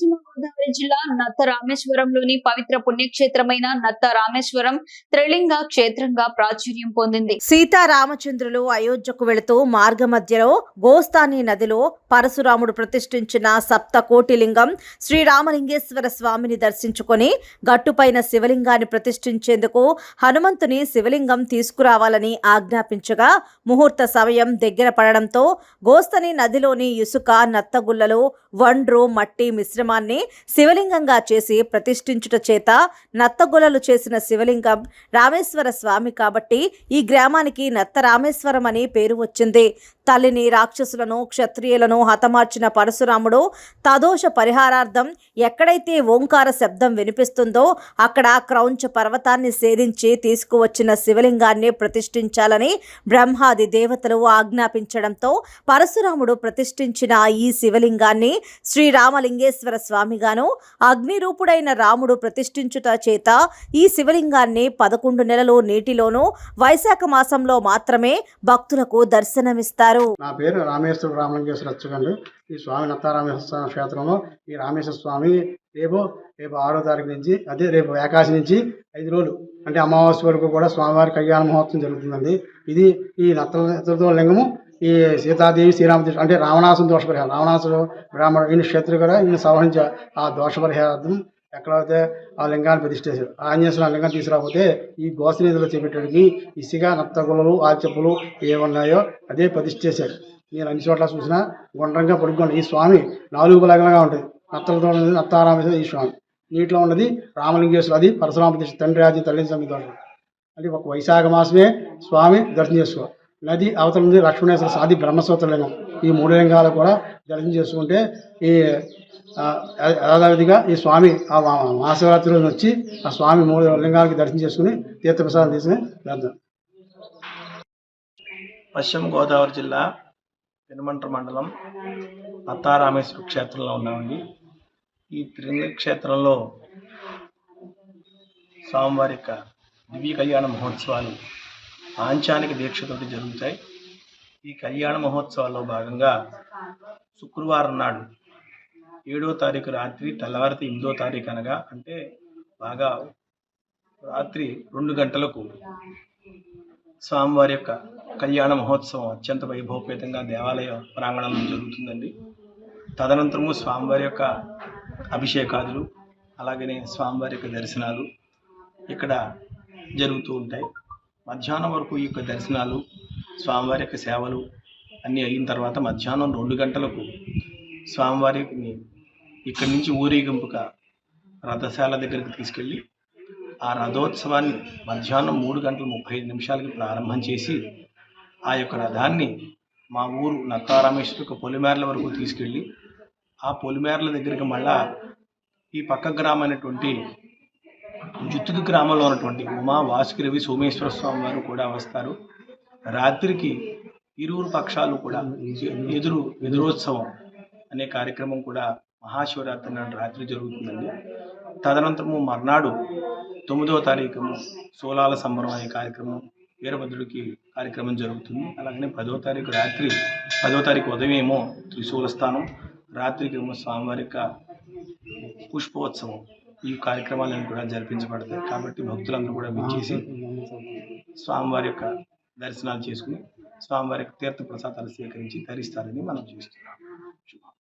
పశ్చిమ గోదావరి జిల్లా నత్త రామేశ్వరంలోని పవిత్ర పుణ్యక్షేత్రమైన నత్త రామేశ్వరం త్రిలింగ క్షేత్రంగా ప్రాచుర్యం పొందింది. సీతారామచంద్రులు అయోధ్యకు వెళుతూ మార్గ మధ్యలో గోస్తాని నదిలో పరశురాముడు ప్రతిష్ఠించిన సప్త కోటిలింగం శ్రీరామలింగేశ్వర స్వామిని దర్శించుకొని గట్టుపైన శివలింగాన్ని ప్రతిష్ఠించేందుకు హనుమంతుని శివలింగం తీసుకురావాలని ఆజ్ఞాపించగా ముహూర్త సమయం దగ్గర పడడంతో గోస్తని నదిలోని ఇసుక నత్తగుల్లలు వండ్రు మట్టి మిశ్రమ మిశ్రమాన్ని శివలింగంగా చేసి ప్రతిష్ఠించుట చేత నత్తగొలలు చేసిన శివలింగం రామేశ్వర స్వామి కాబట్టి ఈ గ్రామానికి నత్త రామేశ్వరం అని పేరు వచ్చింది. తల్లిని రాక్షసులను క్షత్రియులను హతమార్చిన పరశురాముడు తదోష పరిహారార్థం ఎక్కడైతే ఓంకార శబ్దం వినిపిస్తుందో అక్కడ క్రౌంచ పర్వతాన్ని సేధించి తీసుకువచ్చిన శివలింగాన్ని ప్రతిష్ఠించాలని బ్రహ్మాది దేవతలు ఆజ్ఞాపించడంతో పరశురాముడు ప్రతిష్ఠించిన ఈ శివలింగాన్ని శ్రీరామలింగేశ్వర స్వామిగాను అగ్నిరూపుడైన రాముడు ప్రతిష్ఠించుట చేత ఈ శివలింగాన్ని పదకొండు నెలలు నీటిలోనూ వైశాఖ మాసంలో మాత్రమే భక్తులకు దర్శనమిస్తారు. నా పేరు రామేశ్వర రామలింగేశ్వర అచ్చుకండి ఈ స్వామి నత్తారామేశ్వర స్వామి క్షేత్రంలో ఈ రామేశ్వర స్వామి రేపు రేపు ఆరో తారీఖు నుంచి అదే రేపు ఏకాశి నుంచి ఐదు రోజులు అంటే అమావాస్య వరకు కూడా స్వామివారి కళ్యాణ మహోత్సవం జరుగుతుందండి. ఇది ఈ నత్త లింగము ఈ సీతాదేవి శ్రీరామకృష్ణ అంటే రావణాసు దోష పరిహారం రావణాసుడు బ్రాహ్మణుడు ఈయన క్షత్రుడు కూడా ఈయన సంహరించ ఆ దోష పరిహారార్థం ఎక్కడైతే ఆ లింగాన్ని ప్రతిష్ఠించారు. ఆంజనేశ్వర ఆ లింగం తీసుకురాకపోతే ఈ గోసనీధిలో చేపట్టడానికి ఇసుక నత్తగులలు ఆల్చెప్పులు ఏమున్నాయో అదే ప్రతిష్ఠేశారు నేను మీరు అన్ని చోట్ల చూసినా గుండ్రంగా పడుకోండి ఈ స్వామి నాలుగు బలగలుగా ఉంటుంది. నత్తలతో ఉన్నది నత్తారామేశ్వర ఈ స్వామి. నీటిలో ఉన్నది రామలింగేశ్వరు అది పరశురామ ప్రతిష్ఠ తండ్రి రాజు తల్లి స్వామి దోషం. అది ఒక వైశాఖ మాసమే స్వామి దర్శనం చేసుకోవాలి. నది అవతల ఉంది లక్ష్మణేశ్వర సాది బ్రహ్మసూత్ర ఈ మూడు లింగాలు కూడా దర్శనం చేసుకుంటే ఈ యథావిధిగా ఈ స్వామి ఆ మహాశివరాత్రి రోజున వచ్చి ఆ స్వామి మూడు లింగాలకి దర్శనం చేసుకుని తీర్థప్రసాదం తీసుకుని వెళ్తాం పశ్చిమ గోదావరి జిల్లా పెనుమంట మండలం అత్తారామేశ్వర క్షేత్రంలో ఉన్నామండి. ఈ త్రిలింగ క్షేత్రంలో స్వామివారి యొక్క దివ్య కళ్యాణ మహోత్సవాలు పాంచానిక దీక్షతోటి జరుగుతాయి. ఈ కళ్యాణ మహోత్సవాల్లో భాగంగా శుక్రవారం నాడు ఏడో తారీఖు రాత్రి తెల్లవారితే ఎనిమిదో తారీఖు అనగా అంటే బాగా రాత్రి రెండు గంటలకు స్వామివారి యొక్క కళ్యాణ మహోత్సవం అత్యంత వైభవపేతంగా దేవాలయ ప్రాంగణంలో జరుగుతుందండి. తదనంతరము స్వామివారి యొక్క అభిషేకాదులు అలాగనే స్వామివారి యొక్క దర్శనాలు ఇక్కడ జరుగుతూ ఉంటాయి. మధ్యాహ్నం వరకు ఈ యొక్క దర్శనాలు స్వామివారి యొక్క సేవలు అన్నీ అయిన తర్వాత మధ్యాహ్నం రెండు గంటలకు స్వామివారిని ఇక్కడి నుంచి ఊరేగింపుగా రథశాల దగ్గరికి తీసుకెళ్ళి ఆ రథోత్సవాన్ని మధ్యాహ్నం మూడు గంటల ముప్పై ఐదు నిమిషాలకి ప్రారంభం చేసి ఆ యొక్క రథాన్ని మా ఊరు నక్కారామేశ్వర యొక్క పొలిమేరల వరకు తీసుకెళ్ళి ఆ పొలిమేరల దగ్గరికి మళ్ళా ఈ పక్క గ్రామైనటువంటి జుత్తుకు గ్రామంలో ఉన్నటువంటి ఉమా వాసుకిరవి సోమేశ్వర స్వామి వారు కూడా వస్తారు. రాత్రికి ఇరువురు పక్షాలు కూడా ఎదురు ఎదురోత్సవం అనే కార్యక్రమం కూడా మహాశివరాత్రి నాడు రాత్రి జరుగుతుందండి. తదనంతరము మర్నాడు తొమ్మిదవ తారీఖు సోలాల సంబరం అనే కార్యక్రమం వీరభద్రుడికి కార్యక్రమం జరుగుతుంది. అలాగనే పదవ తారీఖు రాత్రి పదవ తారీఖు ఉదయం ఏమో త్రిశూల స్థానం రాత్రికి ఏమో స్వామివారి యొక్క పుష్పోత్సవం. ఈ కార్యక్రమాలను కూడా జరిపించబడతాయి. కాబట్టి భక్తులందరూ కూడా విచ్చేసి స్వామివారి యొక్క దర్శనాలు చేసుకుని స్వామివారి యొక్క తీర్థ ప్రసాదాలు స్వీకరించి ధరిస్తారని మనం చూస్తున్నాం.